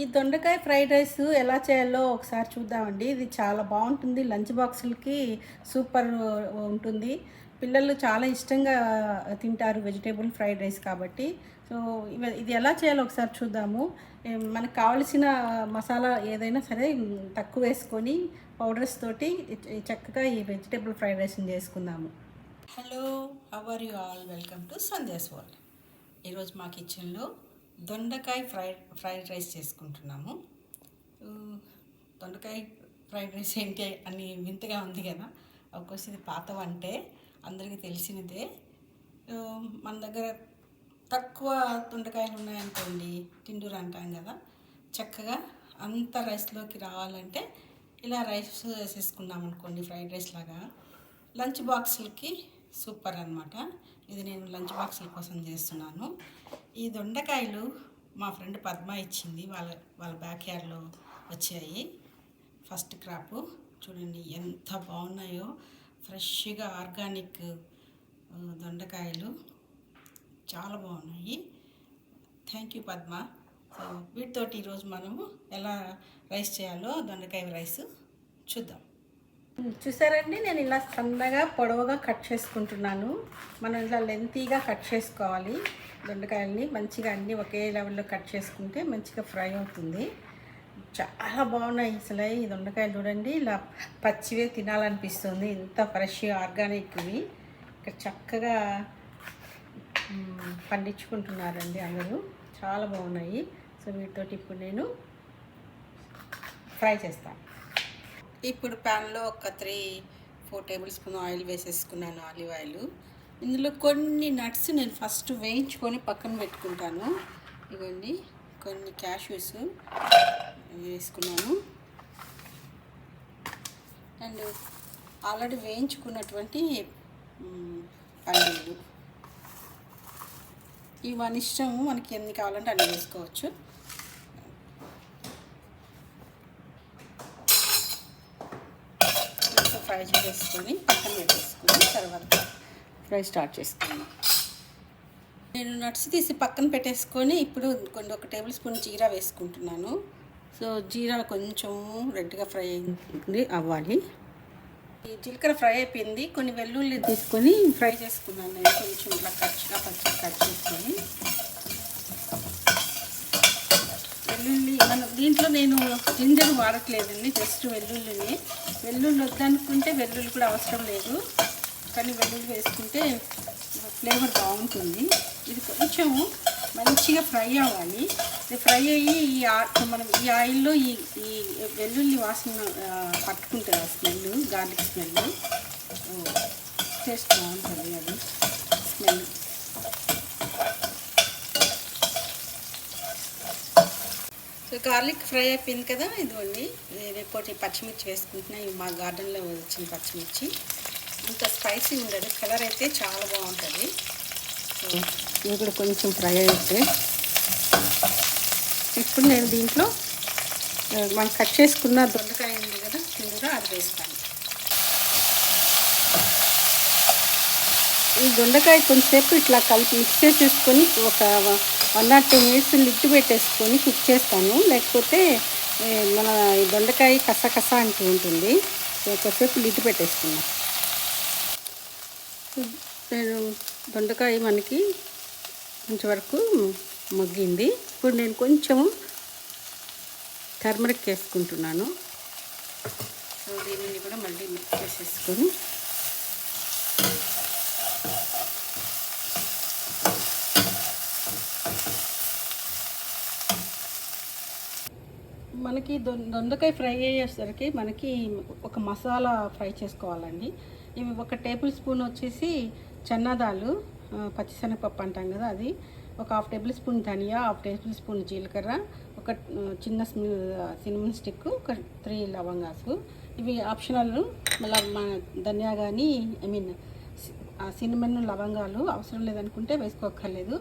ఈ దొండకాయ fried rice ఎలా చేయాలో ఒకసారి చూద్దామండి. ఇది చాలా బాగుంటుంది. లంచ్ బాక్సులకి సూపర్ ఉంటుంది. పిల్లలు చాలా ఇష్టంగా తింటారు వెజిటేబుల్ ఫ్రైడ్ రైస్ కాబట్టి. సో ఇది ఎలా చేయాలో ఒకసారి చూద్దాము. మనకు కావలసిన మసాలా ఏదైనా సరే తక్కువ వేసుకొని పౌడర్స్ తోటి చక్కగా ఈ వెజిటేబుల్ ఫ్రైడ్ రైస్ని చేసుకుందాము. Hello how are you all welcome to Sandhya's world ఈరోజు మా కిచెన్లో దొండకాయ ఫ్రైడ్ ఫ్రైడ్ రైస్ చేసుకుంటున్నాము. దొండకాయ ఫ్రైడ్ రైస్ ఏంటి అని వింతగా ఉంది కదా. అవకోసం ఇది పాత వంటే అందరికీ తెలిసినదే. మన దగ్గర తక్కువ దొండకాయలు ఉన్నాయనుకోండి తిండూరు అంటాం కదా. చక్కగా అంత రైస్లోకి రావాలంటే ఇలా రైస్ వేసేసుకున్నాం అనుకోండి ఫ్రైడ్ రైస్ లాగా. లంచ్ బాక్సులకి సూపర్ అన్నమాట. ఇది నేను లంచ్ బాక్సుల కోసం చేస్తున్నాను. ఈ దొండకాయలు మా ఫ్రెండ్ పద్మ ఇచ్చింది. వాళ్ళ వాళ్ళ బ్యాక్ యార్డ్లో వచ్చాయి. First crop. చూడండి ఎంత బాగున్నాయో. ఫ్రెష్గా ఆర్గానిక్ దొండకాయలు. చాలా బాగున్నాయి. Thank you Padma. సో వీటితోటి ఈరోజు మనము ఎలా రైస్ చేయాలో దొండకాయ రైస్ చూద్దాం. చూసారండి? నేను ఇలా సన్నగా పొడవుగా కట్ చేసుకుంటున్నాను. మనం ఇలా లెంతీగా కట్ చేసుకోవాలి. దొండకాయల్ని మంచిగా అన్నీ ఒకే లెవెల్లో కట్ చేసుకుంటే మంచిగా ఫ్రై అవుతుంది. చాలా బాగున్నాయి అసలు ఈ దొండకాయలు చూడండి. ఇలా పచ్చివే తినాలనిపిస్తుంది. ఇంత ఫ్రెష్ ఆర్గానిక్వి ఇక్కడ చక్కగా పండించుకుంటున్నారండి అందరూ. చాలా బాగున్నాయి. సో వీటితోటి ఇప్పుడు నేను ఫ్రై చేస్తాను. ఇప్పుడు ప్యాన్లో ఒక three four tablespoon oil వేసేసుకున్నాను ఆలివ్ ఆయిల్. ఇందులో కొన్ని నట్స్ నేను ఫస్ట్ వేయించుకొని పక్కన పెట్టుకుంటాను. ఇవ్వండి కొన్ని క్యాష్యూస్ వేసుకున్నాను. అండ్ ఆల్రెడీ వేయించుకున్నటువంటి మ్, పల్లీలు ఈ ఇష్టం మనకి ఎన్ని కావాలంటే అన్ని వేసుకోవచ్చు కొంచెం ఫ్రై చేసేసుకొని పక్కన పెట్టేసుకొని తర్వాత ఫ్రై స్టార్ట్ చేసుకున్నాను నేను నట్స్ తీసి పక్కన పెట్టేసుకొని ఇప్పుడు కొన్ని ఒక టేబుల్ స్పూన్ జీరా వేసుకుంటున్నాను. సో జీరా కొంచెం రెడ్గా ఫ్రై అయింది అవ్వాలి. ఈ జీలకర్ర ఫ్రై అయిపోయింది. కొన్ని వెల్లుల్లి తీసుకొని ఫ్రై చేసుకున్నాను నేను. కొంచెం ఇట్లా కచ్చిగా పచ్చిగా కట్ చేసుకొని. వెల్లుల్లి మనం దీంట్లో నేను జింజర్ వాడట్లేదండి జస్ట్ వెల్లుల్లిని. వెల్లుల్లి వద్దనుకుంటే వెల్లుల్లి కూడా అవసరం లేదు. కానీ వెల్లుల్లి వేసుకుంటే ఫ్లేవర్ బాగుంటుంది. ఇది కొంచెం మంచిగా ఫ్రై అవ్వాలి. ఇది ఫ్రై అయ్యి ఈ మనం ఈ ఆయిల్లో ఈ ఈ వెల్లుల్లి వాసన పట్టుకుంటుంది ఆ స్మెల్ గార్లిక్ స్మెల్ టేస్ట్ బాగుంటుంది అది స్మెల్ సో గార్లిక్ ఫ్రై అయిపోయింది కదా ఇదిగోండి. నేను ఇంకోటి పచ్చిమిర్చి వేసుకుంటున్నా. ఇవి మా గార్డెన్లో వచ్చిన పచ్చిమిర్చి. ఇంత స్పైసీ ఉండదు. కలర్ అయితే చాలా బాగుంటుంది. సో ఇది కూడా కొంచెం ఫ్రై అయితే. ఇప్పుడు నేను దీంట్లో మనం కట్ చేసుకున్న దొండకాయ ఉంది కదా కిందగా అది వేస్తాను. ఈ దొండకాయ కొంచెంసేపు ఇట్లా కలిపి మిక్స్ చేసేసుకొని ఒక one or two minutes lid పెట్టేసుకొని కుక్ చేస్తాను. లేకపోతే మన దొండకాయ కస కస అంటూ ఉంటుంది. ఒకసేపు లిడ్ పెట్టేసుకున్నాం నేను దొండకాయ మనకి కొంచెం వరకు మగ్గింది. ఇప్పుడు నేను కొంచెం టర్మరిక్ వేసుకుంటున్నాను సో దీనిని కూడా మళ్ళీ మిక్స్ చేసేసుకొని మనకి దొ- దొండకాయ ఫ్రై అయ్యేసరికి మనకి ఒక మసాలా ఫ్రై చేసుకోవాలండి. ఇవి ఒక టేబుల్ స్పూన్ వచ్చేసి చన్నదాలు పచ్చిశనగపప్పు అంటాం కదా అది. ఒక హాఫ్ టేబుల్ స్పూన్ ధనియా హాఫ్ టేబుల్ స్పూన్ జీలకర్ర ఒక చిన్న సినిమన్ స్టిక్ ఒక త్రీ లవంగాసు. ఇవి ఆప్షనల్ మళ్ళీ మన ధనియా కానీ ఐ మీన్ సినిమన్ లవంగాలు అవసరం లేదనుకుంటే వేసుకోక్కర్లేదు.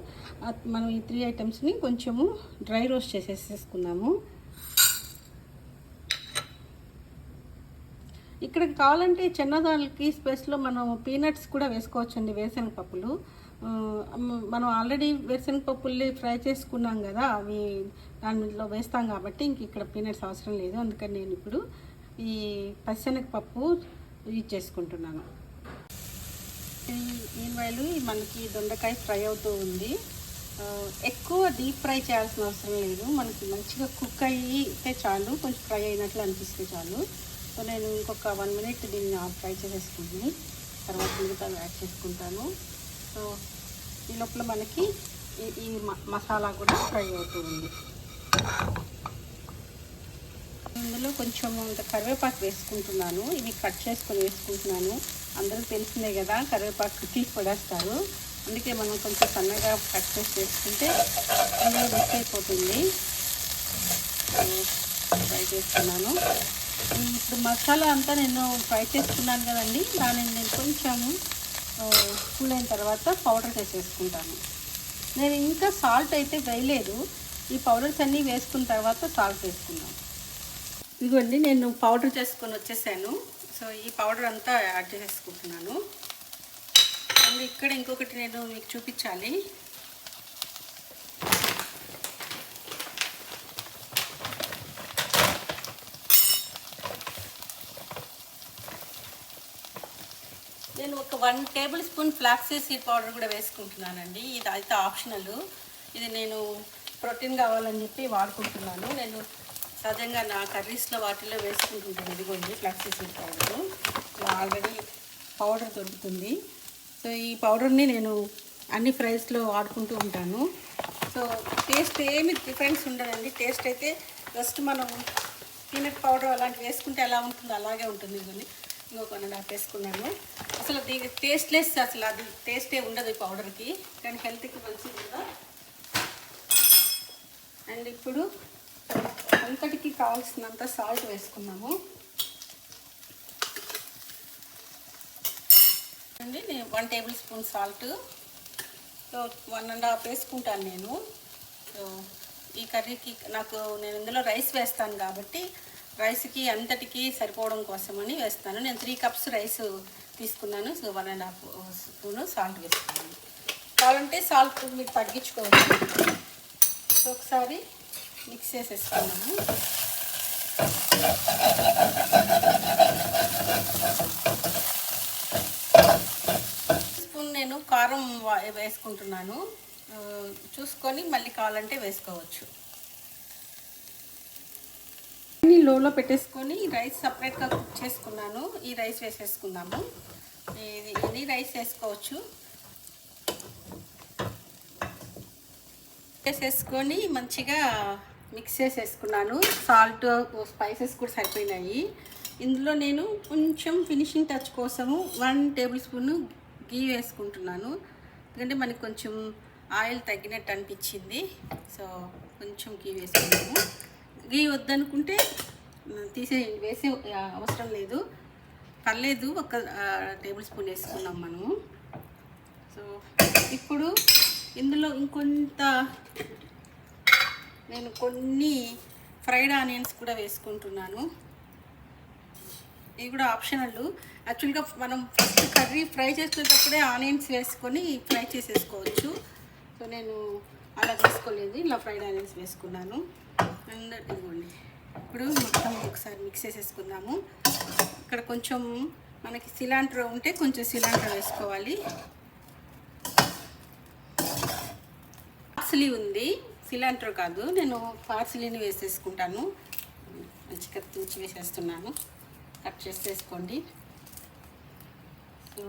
మనం ఈ త్రీ ఐటమ్స్ని కొంచెము డ్రై రోస్ట్ చేసేసేసుకుందాము. ఇక్కడ కావాలంటే చిన్నదానికి స్పేస్లో మనం పీనట్స్ కూడా వేసుకోవచ్చండి వేరుశనగ పప్పులు. మనం ఆల్రెడీ వేరుశనగపప్పుల్ని ఫ్రై చేసుకున్నాం కదా అవి దానిలో వేస్తాం కాబట్టి ఇంక ఇక్కడ పీనట్స్ అవసరం లేదు. అందుకని నేను ఇప్పుడు ఈ పచ్చనగపప్పు యూజ్ చేసుకుంటున్నాను. ఈ మనకి దొండకాయ ఫ్రై అవుతూ ఉంది. ఎక్కువ డీప్ ఫ్రై చేయాల్సిన అవసరం లేదు. మనకి మంచిగా కుక్ అయితే చాలు కొంచెం ఫ్రై అయినట్లు అనిపిస్తే చాలు. సో నేను ఇంకొక వన్ మినిట్ దీన్ని ఫ్రై చేసేసుకుని తర్వాత మిగతా యాడ్ చేసుకుంటాను. సో ఈ లోపల మనకి ఈ ఈ మ- మసాలా కూడా ఫ్రై అవుతుంది ఇందులో కొంచెం కరివేపాకు వేసుకుంటున్నాను. ఇవి కట్ చేసుకొని వేసుకుంటున్నాను. అందరూ తెలిసిందే కదా కరివేపాకు తీసి పడేస్తారు అందుకే మనం కొంచెం సన్నగా కట్ చేసి చేసుకుంటే అందులో మిక్స్ అయిపోతుంది. ఫ్రై చేస్తున్నాను. ఇప్పుడు మసాలా అంతా నేను ఫ్రై చేసుకున్నాను కదండి దానిని నేను కొంచెం కూల్ అయిన తర్వాత పౌడర్ చేసేసుకుంటాను నేను ఇంకా సాల్ట్ అయితే వేయలేదు. ఈ పౌడర్స్ అన్నీ వేసుకున్న తర్వాత సాల్ట్ వేసుకున్నాను ఇదిగోండి నేను పౌడర్ చేసుకొని వచ్చేసాను. సో ఈ పౌడర్ అంతా యాడ్ చేసుకుంటున్నాను. అండ్ ఇక్కడ ఇంకొకటి నేను మీకు చూపించాలి. నేను ఒక one tablespoon flax seed powder కూడా వేసుకుంటున్నానండి. ఇది అయితే ఆప్షనల్. ఇది నేను ప్రోటీన్ కావాలని చెప్పి వాడుకుంటున్నాను. నేను సహజంగా నా కర్రీస్లో వాటిలో వేసుకుంటుంటాను. ఇదిగోండి flax seed powder already powder దొరుకుతుంది. సో ఈ పౌడర్ని నేను అన్ని ఫ్రైస్లో వాడుకుంటూ ఉంటాను. సో టేస్ట్ ఏమి డిఫరెన్స్ ఉండదండి. టేస్ట్ అయితే జస్ట్ మనం పీనట్ పౌడర్ అలాంటివి వేసుకుంటే ఎలా ఉంటుందో అలాగే ఉంటుంది. ఇదని ఇంకొక నాకు వేసుకున్నాను. అసలు దీనికి టేస్ట్లెస్ అసలు అది టేస్టే ఉండదు ఈ పౌడర్కి కానీ హెల్త్కి మంచిది కదా. అండ్ ఇప్పుడు అంతటికి కావాల్సినంత సాల్ట్ వేసుకున్నాము. అండి నేను one tablespoon salt so one and half వేసుకుంటాను నేను. సో ఈ కర్రీకి నాకు నేను ఇందులో రైస్ వేస్తాను కాబట్టి రైస్కి అంతటికి సరిపోవడం కోసమని వేస్తాను. నేను త్రీ కప్స్ రైస్ తీసుకున్నాను. So one and half spoon salt వేసుకున్నాను. కావాలంటే సాల్ట్ మీరు తగ్గించుకోవచ్చు. ఒకసారి మిక్స్ చేసేసుకున్నాము. స్పూన్ నేను కారం వేసుకుంటున్నాను. చూసుకొని మళ్ళీ కావాలంటే వేసుకోవచ్చు. అన్ని లోలో పెట్టేసుకొని రైస్ సపరేట్గా కుక్ చేసుకున్నాను. ఈ రైస్ వేసేసుకుందాము. ఇది ఇది రైస్ వేసుకోవచ్చు. వేసేసుకొని మంచిగా మిక్స్ చేసేసుకున్నాను. సాల్ట్ స్పైసెస్ కూడా సరిపోయినాయి. ఇందులో నేను కొంచెం ఫినిషింగ్ టచ్ కోసము వన్ టేబుల్ స్పూన్ గీ వేసుకుంటున్నాను. ఎందుకంటే మనకి కొంచెం ఆయిల్ తగ్గినట్టు అనిపించింది. సో కొంచెం గీ వేసుకున్నాము. గీ వద్దనుకుంటే తీసే వేసే అవసరం లేదు. పర్లేదు ఒక టేబుల్ స్పూన్ వేసుకున్నాం మనము. సో ఇప్పుడు ఇందులో ఇంకొంత నేను కొన్ని ఫ్రైడ్ ఆనియన్స్ కూడా వేసుకుంటున్నాను. ఇవి కూడా ఆప్షనల్. యాక్చువల్గా మనం ఫస్ట్ కర్రీ ఫ్రై చేసుకునేటప్పుడే ఆనియన్స్ వేసుకొని ఫ్రై చేసేసుకోవచ్చు. సో నేను అలా తీసుకోలేదు ఇలా ఫ్రైడ్ ఆనియన్స్ వేసుకున్నాను. అండ్ ఇదిగోండి. ఇప్పుడు మొత్తం ఒకసారి మిక్స్ చేసేసుకుందాము. ఇక్కడ కొంచెం మనకి సిలాంట్రో ఉంటే కొంచెం సిలాంట్రో వేసుకోవాలి. పార్సలీ ఉంది. సిలాంట్రో కాదు నేను పార్సిలీని వేసేసుకుంటాను. మంచిగా తూచి వేసేస్తున్నాను. కట్ చేసేసుకోండి సో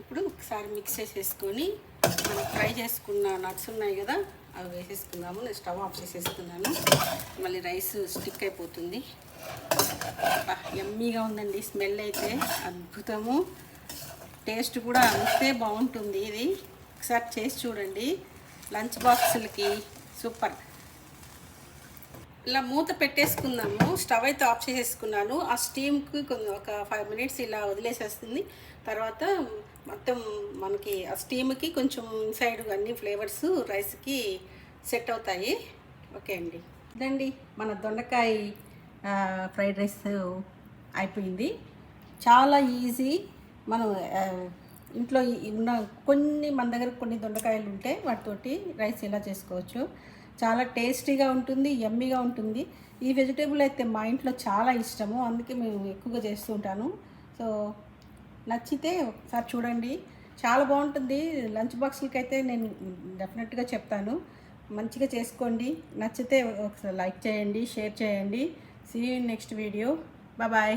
ఇప్పుడు ఒకసారి మిక్స్ చేసేసుకొని మనం ఫ్రై చేసుకున్న నట్స్ ఉన్నాయి కదా అవి వేసేసుకుందాము. నేను స్టవ్ ఆఫ్ చేసేసుకున్నాను మళ్ళీ రైస్ స్టిక్ అయిపోతుంది. ఎమ్మీగా ఉందండి. స్మెల్ అయితే అద్భుతము. టేస్ట్ కూడా అంతే బాగుంటుంది ఇది. ఒకసారి చేసి చూడండి. లంచ్ బాక్సులకి సూపర్. ఇలా మూత పెట్టేసుకున్నాము స్టవ్ అయితే ఆఫ్ చేసేసుకున్నాను. ఆ స్టీమ్కి ఒక ఫైవ్ మినిట్స్ ఇలా వదిలేసేస్తుంది. తర్వాత మొత్తం మనకి ఆ స్టీమ్కి కొంచెం ఇన్సైడ్ అన్ని ఫ్లేవర్స్ రైస్కి సెట్ అవుతాయి. ఓకే అండి. ఇదండి మన దొండకాయ ఫ్రైడ్ రైస్ అయిపోయింది. చాలా ఈజీ. మనం ఇంట్లో ఉన్న కొన్ని మన దగ్గర కొన్ని దొండకాయలు ఉంటే వాటితోటి రైస్ ఎలా చేసుకోవచ్చు. చాలా టేస్టీగా ఉంటుంది యమ్మీగా ఉంటుంది. ఈ వెజిటేబుల్ అయితే మా ఇంట్లో చాలా ఇష్టము. అందుకే మేము ఎక్కువగా చేస్తూ ఉంటాను. సో నచ్చితే ఒకసారి చూడండి. చాలా బాగుంటుంది. లంచ్ బాక్స్లకి అయితే నేను డెఫినెట్గా చెప్తాను. మంచిగా చేసుకోండి. నచ్చితే ఒకసారి లైక్ చేయండి షేర్ చేయండి. See next video bye